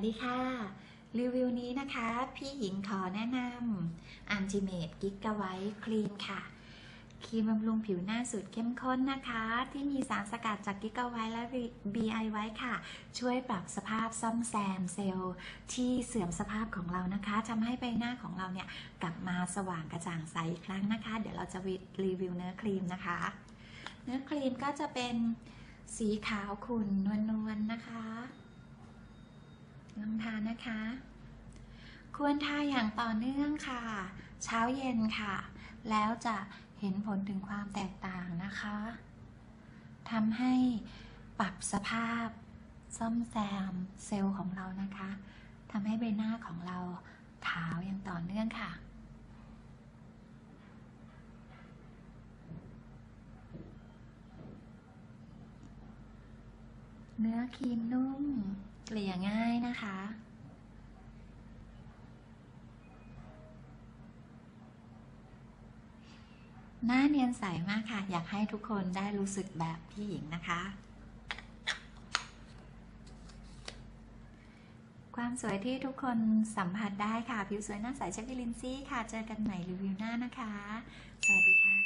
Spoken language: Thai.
วัสดีค่ะ รีวิวนี้นะคะ พี่หญิงขอแนะนำ Ultimate Gigabyte Cream ค่ะ ครีมบำรุงผิวหน้าสูตรเข้มข้นนะคะ ที่มีสารสกัดจากกิก a ไวและ BI ไว้ค่ะ ช่วยปรับสภาพซ่อมแซมเซลล์ที่เสื่อมสภาพของเรานะคะทำให้ใบหน้าของเราเนี่ย กลับมาสว่างกระจ่างใสอีกครั้งนะคะ เดี๋ยวเราจะรีวิวเนื้อครีมนะคะ เนื้อครีมก็จะเป็นสีขาวขุ่นนวลๆนะคะ ลองทานนะคะ ควรทาอย่างต่อเนื่องค่ะ เช้าเย็นค่ะ แล้วจะเห็นผลถึงความแตกต่างนะคะทำให้ปรับสภาพซ่อมแซมเซลล์ของเรานะคะทำให้ใบหน้าของเราขาวอย่างต่อเนื่องค่ะเนื้อครีมนุ่ม เกลี่ยง่ายนะคะ หน้าเนียนใสมากค่ะ อยากให้ทุกคนได้รู้สึกแบบพี่หญิงนะคะ ความสวยที่ทุกคนสัมผัสได้ค่ะ ผิวสวยหน้าใสเชฟวิลินซี่ค่ะ เจอกันใหม่รีวิวหน้านะคะ สวัสดีค่ะ